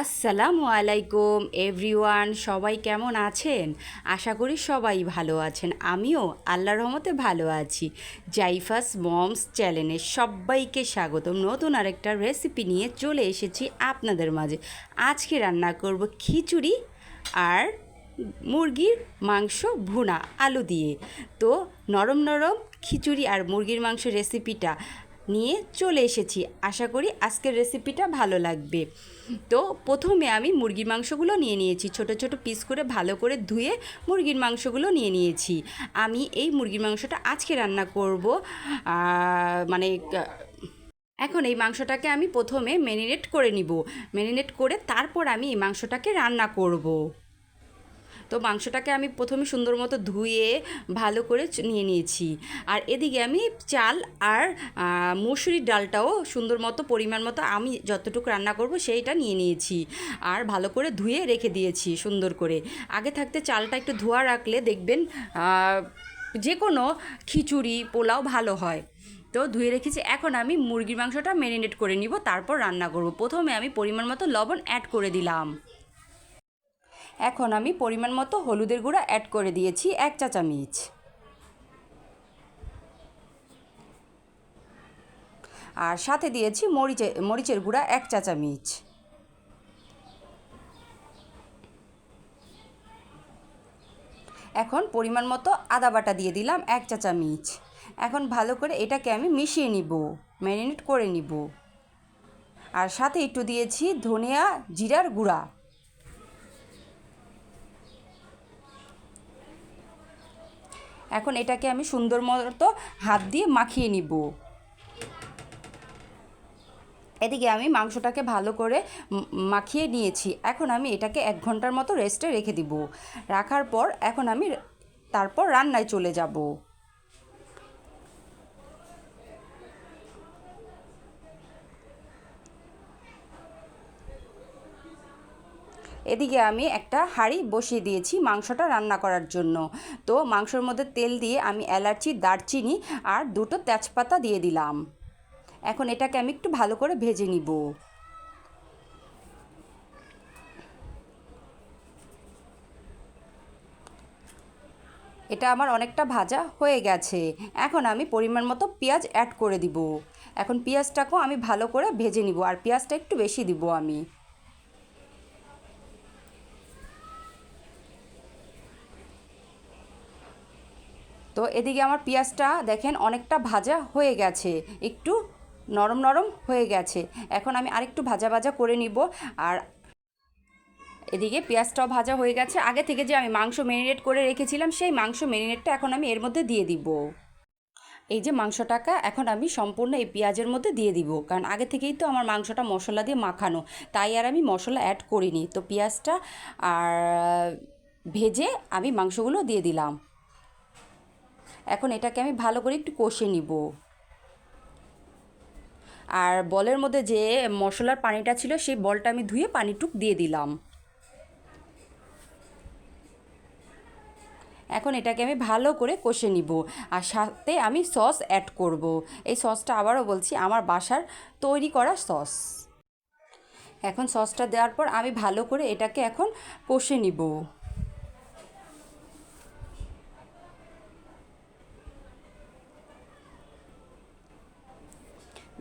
আসসালামু আলাইকুম এভরিওয়ান, সবাই কেমন আছেন? আশা করি সবাই ভালো আছেন। আমিও আল্লাহর রহমতে ভালো আছি। জাইফাস মমস চ্যানেলে সবাইকে স্বাগতম। নতুন আরেকটা রেসিপি নিয়ে চলে এসেছি আপনাদের মাঝে। আজকে রান্না করব খিচুড়ি আর মুরগির মাংস ভুনা আলু দিয়ে। তো নরম নরম খিচুড়ি আর মুরগির মাংস রেসিপিটা নিয়ে চলে এসেছি। আশা করি আজকের রেসিপিটা ভালো লাগবে। তো প্রথমে আমি মুরগির মাংসগুলো নিয়ে নিয়েছি। ছোট ছোট পিস করে ভালো করে ধুয়ে মুরগির মাংসগুলো নিয়ে নিয়েছি। আমি এই মুরগির মাংসটা আজকে রান্না করব। মানে এখন এই মাংসটাকে আমি প্রথমে ম্যারিনেট করে নিব। ম্যারিনেট করে তারপর আমি এই মাংসটাকে রান্না করব। তো মাংসটাকে আমি প্রথমে সুন্দর মতো ধুয়ে ভালো করে নিয়ে নিয়েছি। আর এদিকে আমি চাল আর মসুরির ডালটাও সুন্দর মতো পরিমাণ মতো আমি যতটুকু রান্না করব সেইটা নিয়ে নিয়েছি। আর ভালো করে ধুয়ে রেখে দিয়েছি সুন্দর করে। আগে থাকতে চালটা একটু ধোয়া রাখলে দেখবেন যে কোনো খিচুড়ি, পোলাও ভালো হয়। তো ধুয়ে রেখেছি। এখন আমি মুরগির মাংসটা ম্যারিনেট করে নিব, তারপর রান্না করব। প্রথমে আমি পরিমাণ মতো লবণ অ্যাড করে দিলাম। এখন আমি পরিমাণ মতো হলুদের গুঁড়া অ্যাড করে দিয়েছি এক চা চামচ। আর সাথে দিয়েছি মরিচে, মরিচের গুঁড়া এক চা চামচ। এখন পরিমাণ মতো আদা বাটা দিয়ে দিলাম এক চা চামচ। এখন ভালো করে এটাকে আমি মিশিয়ে নিব, ম্যারিনেট করে নিব। আর সাথে একটু দিয়েছি ধনিয়া জিরার গুঁড়া। এখন এটাকে আমি সুন্দর মতো হাত দিয়ে মাখিয়ে নিব। এদিকে আমি মাংসটাকে ভালো করে মাখিয়ে নিয়েছি। এখন আমি এটাকে এক ঘণ্টার মতো রেস্টে রেখে দিব। রাখার পর এখন আমি তারপর রান্নায় চলে যাব। এদিকে আমি একটা হাঁড়ি বসিয়ে দিয়েছি মাংসটা রান্না করার জন্য। তো মাংসর মধ্যে তেল দিয়ে আমি এলাচি, দারচিনি আর দুটো তেজপাতা দিয়ে দিলাম। এখন এটাকে আমি একটু ভালো করে ভেজে নিব। এটা আমার অনেকটা ভাজা হয়ে গেছে। এখন আমি পরিমাণ মতো পেঁয়াজ অ্যাড করে দিব। এখন পেঁয়াজটাকেও আমি ভালো করে ভেজে নিব আর পেঁয়াজটা একটু বেশি দিব আমি। তো এদিকে আমার পেঁয়াজটা দেখেন অনেকটা ভাজা হয়ে গেছে, একটু নরম নরম হয়ে গেছে। এখন আমি আরেকটু ভাজা ভাজা করে নিব আর এদিকে পেঁয়াজটাও ভাজা হয়ে গেছে। আগে থেকে যে আমি মাংস ম্যারিনেট করে রেখেছিলাম, সেই মাংস ম্যারিনেটটা এখন আমি এর মধ্যে দিয়ে দিব। এই যে মাংসটাকে এখন আমি সম্পূর্ণ এই পেঁয়াজের মধ্যে দিয়ে দিব, কারণ আগে থেকেই তো আমার মাংসটা মশলা দিয়ে মাখানো, তাই আর আমি মশলা অ্যাড করিনি। তো পেঁয়াজটা আর ভেজে আমি মাংসগুলো দিয়ে দিলাম। এখন এটাকে আমি ভালো করে একটু কষে নিব। আর বলের মধ্যে যে মশলার পানিটা ছিল, সেই বলটা আমি ধুয়ে পানিটুক দিয়ে দিলাম। এখন এটাকে আমি ভালো করে কষে নিব। আর সাথে আমি সস অ্যাড করব। এই সসটা আবারও বলছি, আমার বাসার তৈরি করা সস। এখন সসটা দেওয়ার পর আমি ভালো করে এটাকে এখন কষে নিব।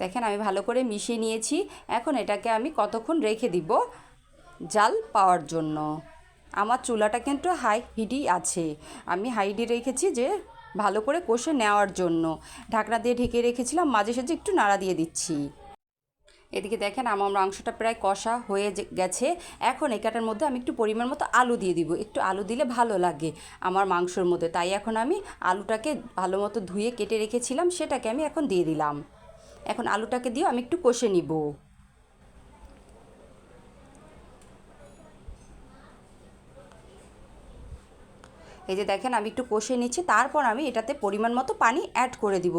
দেখেন আমি ভালো করে মিশিয়ে নিয়েছি। এখন এটাকে আমি কতক্ষণ রেখে দিব? জাল পাওয়ার জন্য। আমার চুলাটা কিন্তু হাই হিডি আছে। আমি হাইডি রেখেছি যে ভালো করে কষে নেওয়ার জন্য। ঢাকনা দিয়ে ঢেকে রেখেছিলাম, মাঝে সাঝে একটু নাড়া দিয়ে দিচ্ছি। এদিকে দেখেন আমার মাংসটা প্রায় কষা হয়ে গেছে। এখন একাটার মধ্যে আমি একটু পরিমাণ মতো আলু দিয়ে দিব। একটু আলু দিলে ভালো লাগে আমার মাংসর মধ্যে। তাই এখন আমি আলুটাকে ভালো মতো ধুয়ে কেটে রেখেছিলাম, সেটাকে আমি এখন দিয়ে দিলাম। এখন আলুটাকে দিয়েও আমি একটু কষে নিব। এই যে দেখেন, আমি একটু কষে নিচ্ছি, তারপর আমি এটাতে পরিমাণ মতো পানি অ্যাড করে দিব।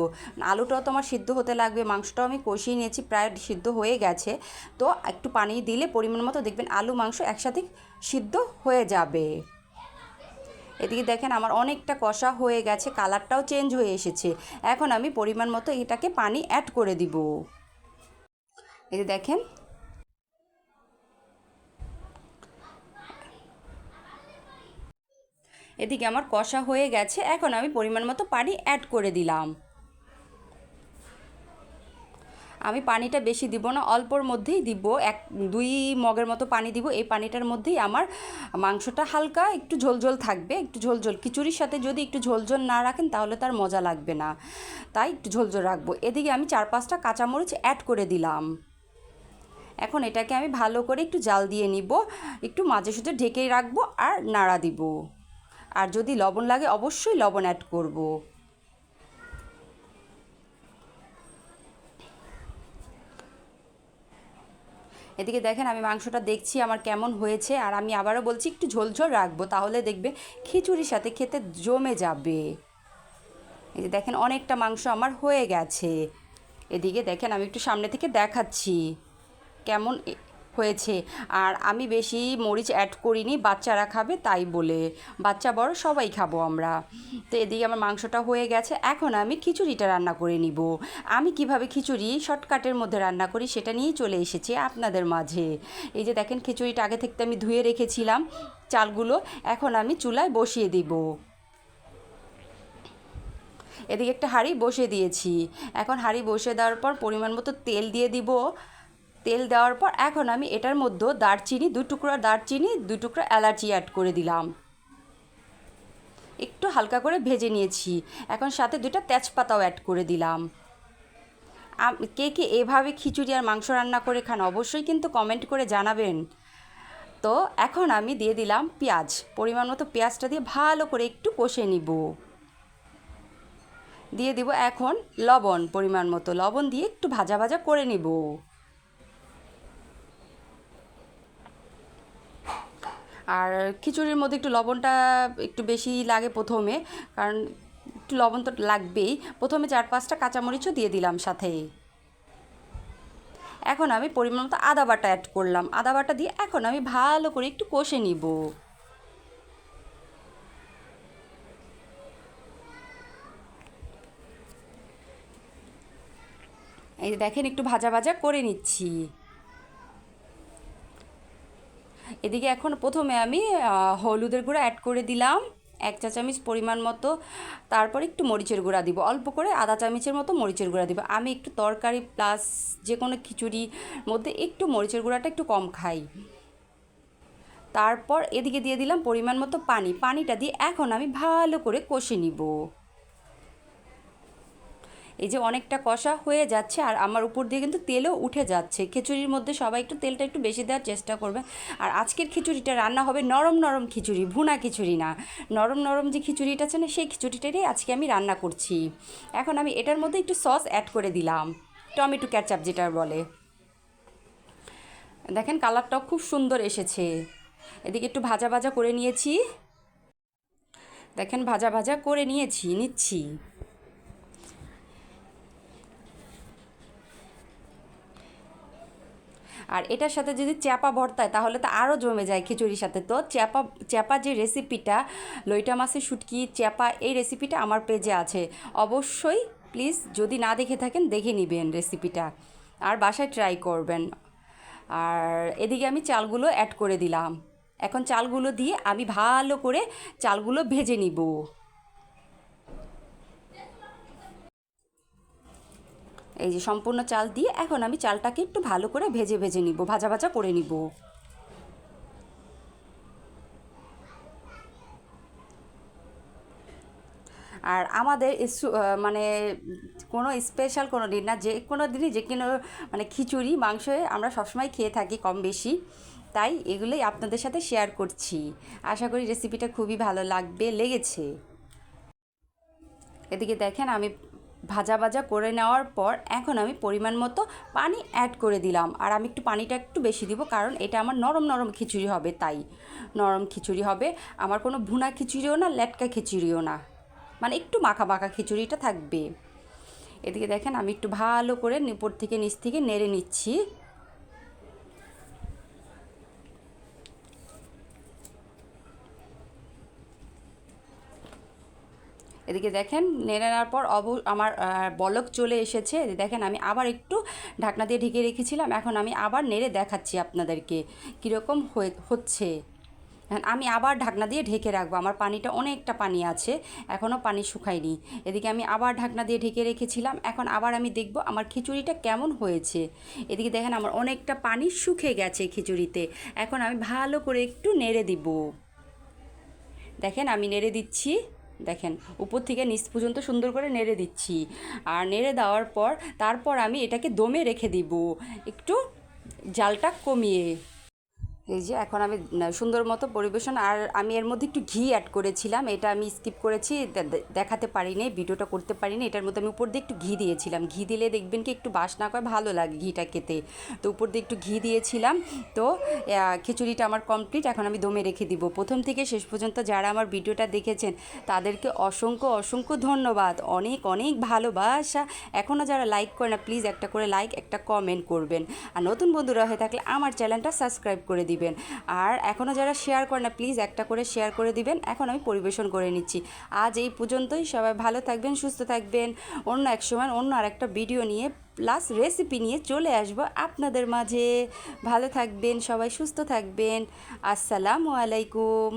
আলুটাও তো আমার সিদ্ধ হতে লাগবে, মাংসটাও আমি কষিয়ে নিয়েছি, প্রায় সিদ্ধ হয়ে গেছে। তো একটু পানি দিলে পরিমাণ মতো দেখবেন আলু, মাংস একসাথে সিদ্ধ হয়ে যাবে। এদিকে দেখেন আমার অনেকটা কষা হয়ে গেছে, কালারটাও চেঞ্জ হয়ে এসেছে। এখন আমি পরিমাণ মতো এটাকে পানি অ্যাড করে দিব। এতে দেখেন। এদিকে আমার কষা হয়ে গেছে, এখন আমি পরিমাণ মতো পানি অ্যাড করে দিলাম। আমি পানিটা বেশি দিব না, অল্পর মধ্যেই দিব। এক, দুই মগের মতো পানি দিব। এই পানিটার মধ্যেই আমার মাংসটা হালকা একটু ঝোলঝোল থাকবে, একটু ঝোলঝোল খিচুড়ির সাথে যদি একটু ঝোলঝোল না রাখেন তাহলে তার মজা লাগবে না। তাই একটু ঝোলঝোল রাখব। এদিকে আমি চার পাঁচটা কাঁচামরিচ অ্যাড করে দিলাম। এখন এটাকে আমি ভালো করে একটু জাল দিয়ে নিব। একটু মাঝে সাঝে ঢেকেই রাখব আর নাড়া দিব। আর যদি লবণ লাগে অবশ্যই লবণ অ্যাড করব। এদিকে দেখেন আমি মাংসটা দেখছি আমার কেমন হয়েছে, আর আমি আবারও বলছি একটু ঝোলঝোল রাখব, তাহলে দেখবে খিচুড়ির সাথে খেতে জমে যাবে। এই যে দেখেন অনেকটা মাংস আমার হয়ে গেছে। এদিকে দেখেন আমি একটু সামনে থেকে দেখাচ্ছি কেমন হয়েছে। আর আমি বেশি মরিচ অ্যাড করিনি, বাচ্চারা খাবে তাই বলে। বাচ্চা বড়, সবাই খাব আমরা। তো এদিকে আমার মাংসটা হয়ে গেছে। এখন আমি খিচুড়িটা রান্না করে নিব। আমি কীভাবে খিচুড়ি শর্টকাটের মধ্যে রান্না করি সেটা নিয়েই চলে এসেছি আপনাদের মাঝে। এই যে দেখেন, খিচুড়িটা আগে থেকে আমি ধুয়ে রেখেছিলাম চালগুলো। এখন আমি চুলায় বসিয়ে দিব। এদিকে একটা হাঁড়ি বসিয়ে দিয়েছি। এখন হাঁড়ি বসিয়ে দেওয়ার পর পরিমাণ মতো তেল দিয়ে দিব। তেল দেওয়ার পর এখন আমি এটার মধ্যে দারচিনি, দু টুকরা দারচিনি, দু টুকরা এলাচি অ্যাড করে দিলাম। একটু হালকা করে ভেজে নিয়েছি। এখন সাথে দুটা তেজপাতাও অ্যাড করে দিলাম। কে কে এভাবে খিচুড়ি আর মাংস রান্না করে খান অবশ্যই কিন্তু কমেন্ট করে জানাবেন। তো এখন আমি দিয়ে দিলাম পেঁয়াজ। পরিমাণ মতো পেঁয়াজটা দিয়ে ভালো করে একটু কষে নিব। দিয়ে দিব এখন লবণ, পরিমাণ মতো লবণ দিয়ে একটু ভাজা ভাজা করে নিব। আর খিচুড়ির মধ্যে একটু লবণটা একটু বেশি লাগে প্রথমে, কারণ একটু লবণ তো লাগবেই। প্রথমে চার পাঁচটা কাঁচামরিচও দিয়ে দিলাম সাথে। এখন আমি পরিমাণ মতো আদা বাটা অ্যাড করলাম। আদা বাটা দিয়ে এখন আমি ভালো করে একটু কষে নিব। এই দেখেন, একটু ভাজা ভাজা করে নিচ্ছি। এদিকে এখন প্রথমে আমি হলুদের গুঁড়া অ্যাড করে দিলাম, এক চা চামচ পরিমাণ মতো। তারপর একটু মরিচের গুঁড়া দিব। অল্প করে আধা চামচের মতো মরিচের গুঁড়া দিব। আমি একটু তরকারি প্লাস যে কোনো খিচুড়ির মধ্যে একটু মরিচের গুঁড়াটা একটু কম খাই। তারপর এদিকে দিয়ে দিলাম পরিমাণ মতো পানি। পানিটা দিয়ে এখন আমি ভালো করে কষে নিব। এই যে অনেকটা কষা হয়ে যাচ্ছে আর আমার উপর দিয়ে কিন্তু তেলও উঠে যাচ্ছে। খিচুড়ির মধ্যে সবাই একটু তেলটা একটু বেশি দেওয়ার চেষ্টা করবে। আর আজকের খিচুড়িটা রান্না হবে নরম নরম খিচুড়ি, ভুনা খিচুড়ি না। নরম নরম যে খিচুড়িটা আছে না, সেই খিচুড়িটারই আজকে আমি রান্না করছি। এখন আমি এটার মধ্যে একটু সস অ্যাড করে দিলাম। টমেটো ক্যাচাপ যেটা বলে। দেখেন কালারটাও খুব সুন্দর এসেছে। এদিকে একটু ভাজা ভাজা করে নিয়েছি। দেখেন ভাজা ভাজা করে নিয়েছি, নিচ্ছি। আর এটার সাথে যদি চ্যাপা ভর্তায়, তাহলে তো আরও জমে যায় খিচুড়ির সাথে। তো চ্যাপা চ্যাপা যে রেসিপিটা, লইটা মাছের শুটকি, চ্যাপা, এই রেসিপিটা আমার পেজে আছে। অবশ্যই প্লিজ যদি না দেখে থাকেন, দেখে নেবেন রেসিপিটা। আর বাসায় ট্রাই করবেন। আর এদিকে আমি চালগুলো অ্যাড করে দিলাম। এখন চালগুলো দিয়ে আমি ভালো করে চালগুলো ভেজে নিব। এই যে সম্পূর্ণ চাল দিয়ে এখন আমি চালটাকে একটু ভালো করে ভেজে ভেজে নিব, ভাজা ভাজা করে নিব। আর আমাদের মানে কোনো স্পেশাল কোনো দিন না, যে কোনো দিনই যে কোনো মানে খিচুড়ি, মাংস আমরা সবসময় খেয়ে থাকি কম বেশি। তাই এগুলোই আপনাদের সাথে শেয়ার করছি। আশা করি রেসিপিটা খুবই ভালো লাগবে, লেগেছে। এদিকে দেখেন আমি ভাজা ভাজা করে নেওয়ার পর এখন আমি পরিমাণ মতো পানি অ্যাড করে দিলাম। আর আমি একটু পানিটা একটু বেশি দিব কারণ এটা আমার নরম নরম খিচুড়ি হবে তাই। নরম খিচুড়ি হবে। আমার কোনো ভুনা খিচুড়িও না, লেটকা খিচুড়িও না। মানে একটু মাখা মাখা খিচুড়িটা থাকবে। এদিকে দেখেন আমি একটু ভালো করে উপর থেকে নিচ থেকে নেড়ে নিচ্ছি। এদিকে দেখেন, নেড়ে নেওয়ার পর অব, আমার বলক চলে এসেছে। দেখেন, আমি আবার একটু ঢাকনা দিয়ে ঢেকে রেখেছিলাম। এখন আমি আবার নেড়ে দেখাচ্ছি আপনাদেরকে কীরকম হচ্ছে। আমি আবার ঢাকনা দিয়ে ঢেকে রাখব। আমার পানিটা অনেকটা পানি আছে এখনও পানি শুকায়নি। এদিকে আমি আবার ঢাকনা দিয়ে ঢেকে রেখেছিলাম। এখন আবার আমি দেখব আমার খিচুড়িটা কেমন হয়েছে। এদিকে দেখেন, আমার অনেকটা পানি শুকে গেছে খিচুড়িতে। এখন আমি ভালো করে একটু নেড়ে দিব। দেখেন, আমি নেড়ে দিচ্ছি। দেখেন, উপর থেকে নিচ পর্যন্ত সুন্দর করে নেড়ে দিচ্ছি। আর নেড়ে দেওয়ার পর তারপর আমি এটাকে দমে রেখে দিব। একটু জালটা কমিয়ে। এই যে এখন আমি সুন্দর মতো পরিবেশন, আর আমি এর মধ্যে একটু ঘি অ্যাড করেছিলাম, এটা আমি স্কিপ করেছি দেখাতে পারিনি, ভিডিওটা করতে পারিনি, এটার মধ্যে আমি উপর দিয়ে একটু ঘি দিয়েছিলাম। ঘি দিলে দেখবেন কি একটু বাসনা করে, ভালো লাগে ঘিটা খেতে। তো উপর দিয়ে একটু ঘি দিয়েছিলাম, তো খিচুড়িটা আমার কমপ্লিট এখন আমি দমে রেখে দিব। প্রথম থেকে শেষ পর্যন্ত যারা আমার ভিডিওটা দেখেছেন, তাদেরকে অসংখ্য অসংখ্য ধন্যবাদ। অনেক অনেক ভালোবাসা। এখনও যারা লাইক করে না প্লিজ একটা করে লাইক একটা কমেন্ট করবেন। আর নতুন বন্ধুরা হয়ে থাকলে আমার চ্যানেলটা সাবস্ক্রাইব করে দিবেন। আর এখনও যারা শেয়ার করে না প্লিজ একটা করে শেয়ার করে দিবেন। এখন আমি পরিবেশন করে নিচ্ছি। আজ এই পর্যন্তই। সবাই ভালো থাকবেন, সুস্থ থাকবেন। অন্য এক সময় অন্য আরেকটা ভিডিও নিয়ে প্লাস রেসিপি নিয়ে চলে আসব আপনাদের মাঝে। ভালো থাকবেন, সবাই সুস্থ থাকবেন। আসসালামু আলাইকুম।